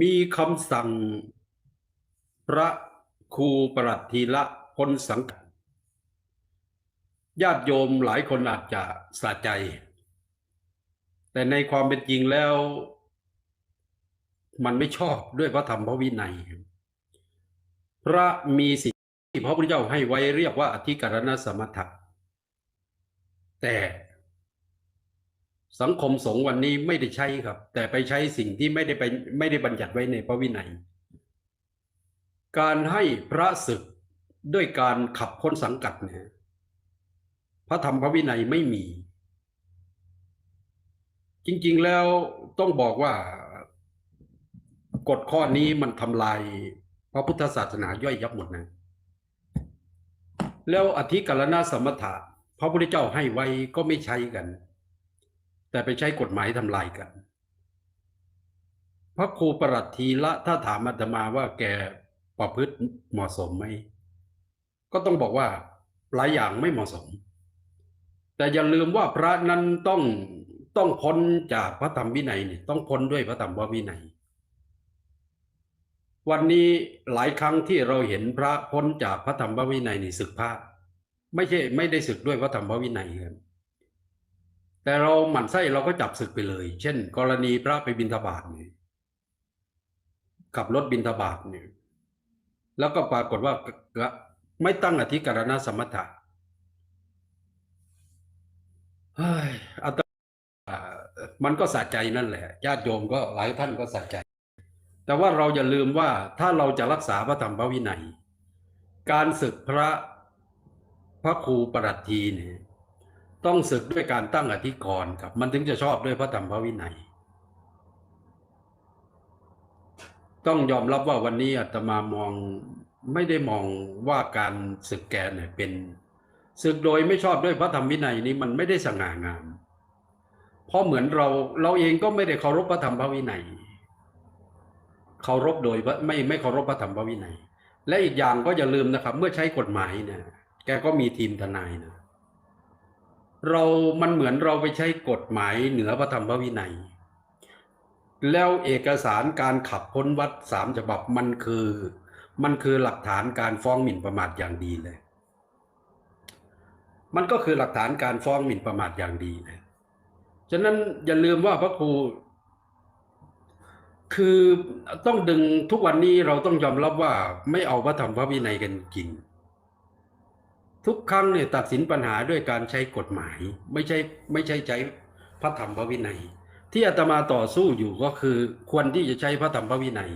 มีคำสั่งพระครูประหลัดทีละพ้นสังกัดญาติโยมหลายคนอาจจะสะใจ แต่ในความเป็นจริงแล้ว มันไม่ชอบด้วยพระธรรมพระวินัย พระมีสิ่งที่พระพุทธเจ้าให้ไว้เรียกว่าอธิการณสมถะแต่ สังคมสงฆ์วันนี้ไม่ได้ใช้ครับ แต่ไปใช้สิ่งที่ไม่ได้ไปไม่ได้บัญญัติไว้ในพระวินัย การให้พระศึกด้วยการขับพ้นสังกัดเนี่ยพระธรรมพระวินัยไม่มี จริง ๆแล้วต้องบอกว่ากฎข้อนี้มันทำลายพระพุทธศาสนาย่อยยับหมดนะแล้วอธิการณสมถะพระพุทธเจ้าให้ไว้ก็ไม่ใช้กัน แต่ไปใช้กฎหมายทำลายกัน พระครูประหลัดทีละถ้าถามอาตมาว่าแกประพฤติเหมาะสมไหม ก็ต้องบอกว่าหลายอย่างไม่เหมาะสม แต่อย่าลืมว่าพระนั้นต้องต้องพ้นจากพระธรรมวินัยเนี่ยต้องพ้นด้วยพระธรรมวินัย วันนี้หลายครั้งที่เราเห็นพระพ้นจากพระธรรมวินัยนี่ศึกพระไม่ใช่ไม่ได้ศึกด้วยพระธรรมวินัยครับ แต่เราหมั่นไส้เราก็จับศึกไปเลย เช่น กรณีพระไปบิณฑบาตเนี่ยขับรถบิณฑบาตเนี่ยแล้วก็ปรากฏว่าไม่ตั้งอธิการณสมถะเฮ้ยอาตมันก็สะใจนั่นแหละญาติโยมก็หลายท่านก็สะใจ แต่ว่าเราอย่าลืมว่าถ้าเราจะรักษาพระธรรมพระวินัย การศึกพระพระครูประหลัดทีเนี่ย ต้องศึกด้วยการตั้งอธิกรณ์ครับ มันถึงจะชอบด้วยพระธรรมพระวินัย ต้องยอมรับว่าวันนี้อาตมามองไม่ได้มองว่าการศึกแกเนี่ยเป็นศึกโดยไม่ชอบด้วยพระธรรมวินัยนี้มันไม่ได้สง่างาม เพราะเหมือนเราเราเองก็ไม่ได้เคารพพระธรรมพระวินัยเคารพโดยไม่ไม่เคารพพระธรรมพระวินัย และอีกอย่างก็อย่าลืมนะครับ เมื่อใช้กฎหมายเนี่ยแกก็มีทีมทนายนะ เรามันเหมือนเราไปใช้กฎหมายเหนือพระธรรมพระวินัย แล้วเอกสารการขับพ้นวัดสามฉบับมันคือ มันคือหลักฐานการฟ้องหมิ่นประมาทอย่างดีเลย มันก็คือหลักฐานการฟ้องหมิ่นประมาทอย่างดีเลยฉะนั้นอย่าลืมว่าพระครู คือต้องดึงทุกวันนี้เราต้องยอมรับว่าไม่เอาพระธรรมพระวินัยกันจริง ทุกครั้งเนี่ยตัดสินปัญหาด้วยการใช้กฎหมาย ไม่ใช่ไม่ใช่ใช้พระธรรมพระวินัย ที่อาตมาต่อสู้อยู่ก็คือควรที่จะใช้พระธรรมพระวินัย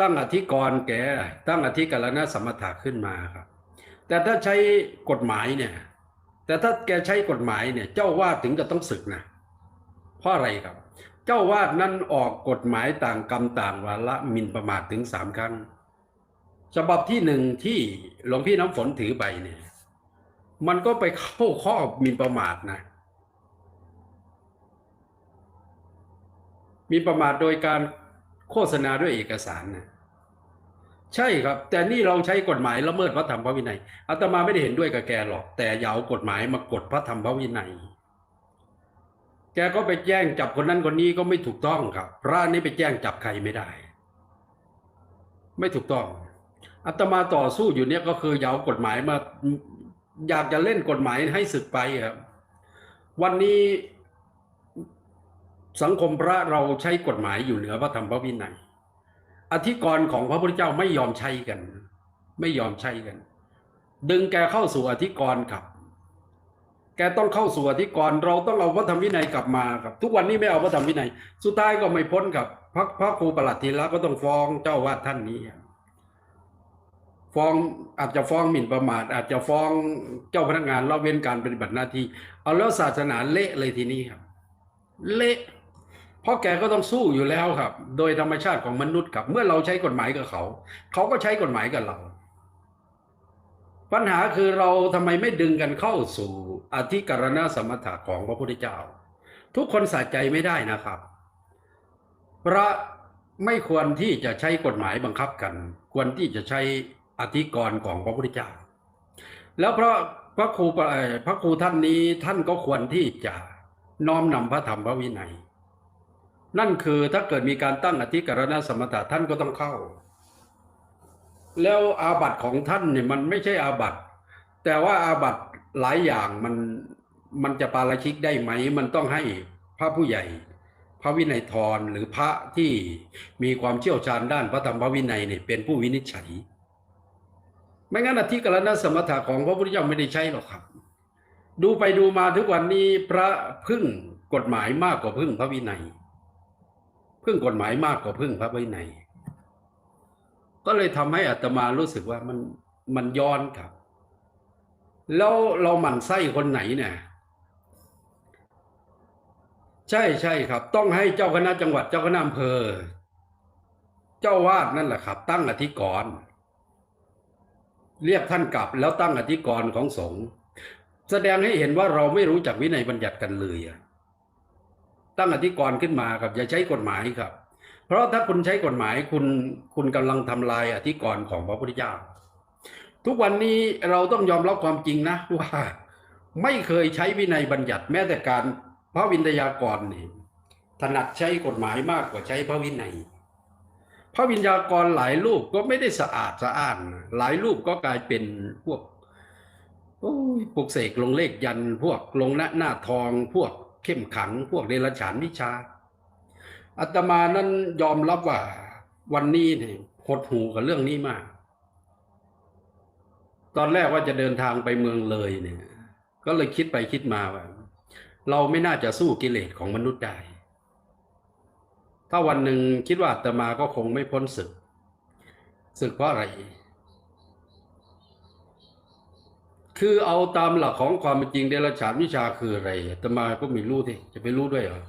ตั้งอธิกรณ์แก่ตั้งอธิกรณสมถะขึ้นมาครับแต่ถ้าใช้กฎหมายเนี่ย แต่ถ้าแกใช้กฎหมายเนี่ย เจ้าวาดถึงจะต้องศึกนะเพราะอะไรครับ เจ้าวาดนั้นออกกฎหมายต่างกรรมต่างวาระมินประมาทถึงสามครั้ง ฉบับที่หนึ่งที่หลวงพี่น้ำฝนถือไปเนี่ย มันก็ไปเข้าข้อมินประมาทนะ มีประมาทโดยการโฆษณาด้วยเอกสารนะใช่ครับ แต่นี่เราใช้กฎหมายละเมิดพระธรรมพระวินัยอาตมาไม่ได้เห็นด้วยกับแกหรอก แต่อย่าเอากฎหมายมากดพระธรรมพระวินัย แกก็ไปแจ้งจับคนนั้นคนนี้ก็ไม่ถูกต้องครับ พระนี้ไปแจ้งจับใครไม่ได้ ไม่ถูกต้อง อาตมาต่อสู้อยู่เนี่ยก็คือยาเอากฎหมายมา อยากจะเล่นกฎหมายให้สึกไปครับวันนี้สังคมพระเราใช้กฎหมายอยู่เหนือพระธรรมพระวินัยอธิกรณ์ของพระพุทธเจ้าไม่ยอมใช้กัน ไม่ยอมใช้กัน ดึงแกเข้าสู่อธิกรณ์ครับ แกต้องเข้าสู่อธิกรณ์เราต้องเอาพระธรรมวินัยกลับมาครับ ทุกวันนี้ไม่เอาพระธรรมวินัย สุดท้ายก็ไม่พ้นกับพระพระครูประหลัดทีละก็ต้องฟ้องเจ้าวาดท่านนี้ ฟ้องอาจจะฟ้องหมิ่นประมาทอาจจะฟ้องเจ้าพนักงานละเว้นการปฏิบัติหน้าที่ เอาแล้วศาสนาเละเลยทีนี้ครับ เละเพราะแกก็ต้องสู้อยู่แล้วครับ โดยธรรมชาติของมนุษย์ครับ เมื่อเราใช้กฎหมายกับเขา เขาก็ใช้กฎหมายกับเรา ปัญหาคือเราทำไมไม่ดึงกันเข้าสู่อธิการณสมถะของพระพุทธเจ้า ทุกคนสะใจไม่ได้นะครับ พระไม่ควรที่จะใช้กฎหมายบังคับกัน ควรที่จะใช้ อธิกรณ์ของพระพุทธเจ้า แล้วพระพระครูพระครูท่านนี้ท่านก็ควรที่จะน้อมนำพระธรรมพระวินัย นั่นคือถ้าเกิดมีการตั้งอธิการณสมถะท่านก็ต้องเข้า แล้วอาบัติของท่านเนี่ยมันไม่ใช่อาบัติแต่ว่าอาบัติหลายอย่างมันมันจะปาราชิกได้ไหม มันต้องให้พระผู้ใหญ่ พระวินัยทรหรือพระที่มีความเชี่ยวชาญด้านพระธรรมพระวินัยเนี่ยเป็นผู้วินิจฉัย ไม่งั้นอธิการณสมถะของพระพุทธเจ้าไม่ได้ใช้หรอกครับ ดูไปดูมาทุกวันนี้พระพึ่งกฎหมายมากกว่าพึ่งพระวินัย พึ่งกฎหมายมากกว่าพึ่งพระวินัย ก็เลยทำให้อัตมารู้สึกว่ามันมันย้อนครับ แล้วเราหมั่นไส้คนไหนเนี่ยใช่ใช่ครับ ต้องให้เจ้าคณะจังหวัดเจ้าคณะอำเภอ เจ้าวาดนั่นแหละครับ ตั้งอธิกรณ์ เรียกท่านกลับแล้วตั้งอธิกรณ์ของสงฆ์แสดงให้เห็นว่าเราไม่รู้จักวินัยบัญญัติกันเลยอะตั้งอธิกรณ์ขึ้นมาครับอย่าใช้กฎหมายครับ เพราะถ้าคุณใช้กฎหมายคุณคุณกำลังทำลายอธิกรณ์ของพระพุทธเจ้าทุกวันนี้เราต้องยอมรับความจริงนะว่าไม่เคยใช้วินัยบัญญัติแม้แต่การพระวินัยากรนี่ถนัดใช้กฎหมายมากกว่าใช้พระวินัย พระวิญญากรหลายรูปก็ไม่ได้สะอาดสะอ้าน หลายรูปก็กลายเป็นพวกโอ้ยปลุกเสกลงเลขยันพวกลงหน้าหน้าทอง พวกเข้มขัง พวกเดรัจฉานวิชาอาตมานั้นยอมรับว่าวันนี้เนี่ยหดหูกับเรื่องนี้มาก ตอนแรกว่าจะเดินทางไปเมืองเลยเนี่ย ก็เลยคิดไปคิดมาว่า เราไม่น่าจะสู้กิเลสของมนุษย์ได้ ถ้าวันหนึ่งคิดว่าอาตมาก็คงไม่พ้นศึก ศึกเพราะอะไร คือเอาตามหลักของความเป็นจริงเดรัจฉานวิชาคืออะไรอาตมาก็ไม่รู้ที่จะไปรู้ด้วยเหรอ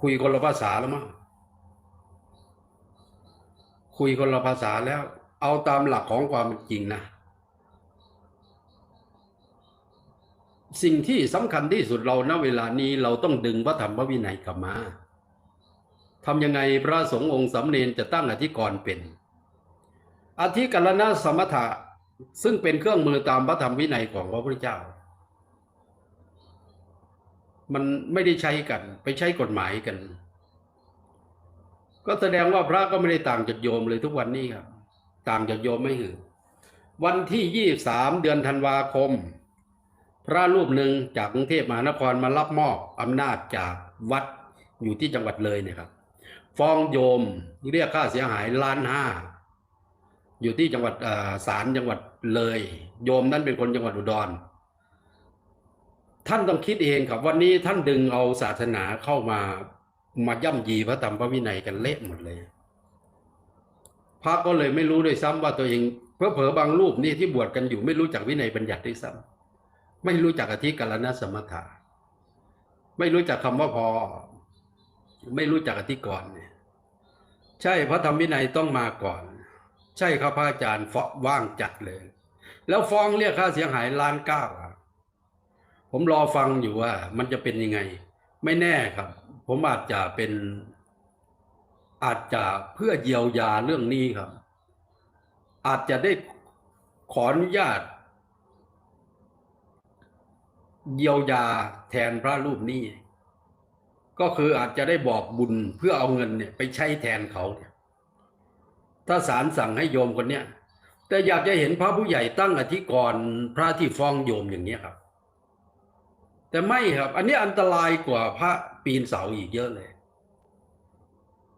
คุยคนละภาษาแล้วมั้งคุยคนละภาษาแล้ว เอาตามหลักของความเป็นจริงนะ สิ่งที่สำคัญที่สุดเราณเวลานี้เราต้องดึงพระธรรมวินัยกลับมาทำยังไงพระสงฆ์องค์สำเร็จจะตั้งอธิกรณ์เป็น อธิกรณสมถะซึ่งเป็นเครื่องมือตามพระธรรมวินัยของพระพุทธเจ้า มันไม่ได้ใช้กัน ไปใช้กฎหมายกัน ก็แสดงว่าพระก็ไม่ได้ต่างจากโยมเลยทุกวันนี้ครับ ต่างจากโยมไม่หือ วันที่ยี่สามเดือนธันวาคม พระรูปหนึ่งจากกรุงเทพมหานครมารับมอบอำนาจจากวัดอยู่ที่จังหวัดเลยเนี่ยครับฟ้องโยมเรียกค่าเสียหายล้านห้าอยู่ที่จังหวัดเอ่อศาลจังหวัดเลย โยมนั้นเป็นคนจังหวัดอุดร ท่านต้องคิดเองครับวันนี้ท่านดึงเอาศาสนาเข้ามามาย่ำยีพระธรรมพระวินัยกันเละหมดเลย พระก็เลยไม่รู้ด้วยซ้ำว่าตัวเองเพอเผลอบางรูปนี่ที่บวชกันอยู่ไม่รู้จักวินัยบัญญัติด้วยซ้ำ ไม่รู้จักอธิการณสมถะ ไม่รู้จักคำว่าพอ ไม่รู้จักอธิกรณ์เนี่ยใช่พระธรรมวินัยต้องมาก่อน ใช่ครับพระอาจารย์ฟ้องว่างจัดเลย แล้วฟ้องเรียกค่าเสียหายล้านเก้าผมรอฟังอยู่ว่า มันจะเป็นยังไง ไม่แน่ครับ ผมอาจจะเป็นอาจจะเพื่อเยียวยาเรื่องนี้ครับ อาจจะได้ขออนุญาต เยียวยาแทนพระรูปนี้ ก็คืออาจจะได้บอกบุญเพื่อเอาเงินเนี่ยไปใช้แทนเขาเนี่ยถ้าศาลสั่งให้โยมคนเนี้ยแต่อยากจะเห็นพระผู้ใหญ่ตั้งอธิกรณ์พระที่ฟ้องโยมอย่างนี้ครับ แต่ไม่ครับ อันนี้อันตรายกว่าพระปีนเสาอีกเยอะเลย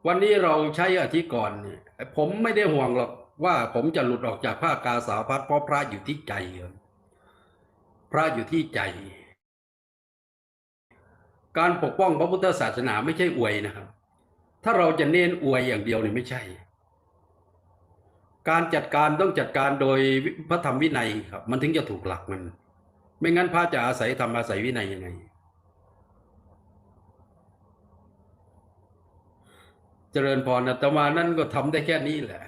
วันนี้เราใช้อธิกรณ์เนี่ยผมไม่ได้ห่วงหรอกว่าผมจะหลุดออกจากผ้ากาสาวพัดเพราะพระอยู่ที่ใจครับพระอยู่ที่ใจ การปกป้องพระพุทธศาสนาไม่ใช่อวยนะครับ ถ้าเราจะเน้นอวยอย่างเดียวเนี่ยไม่ใช่ การจัดการต้องจัดการโดยพระธรรมวินัยครับ มันถึงจะถูกหลักมัน ไม่งั้นพระจะอาศัยธรรมอาศัยวินัยยังไง เจริญพรอาตมานั่นก็ทำได้แค่นี้แหละ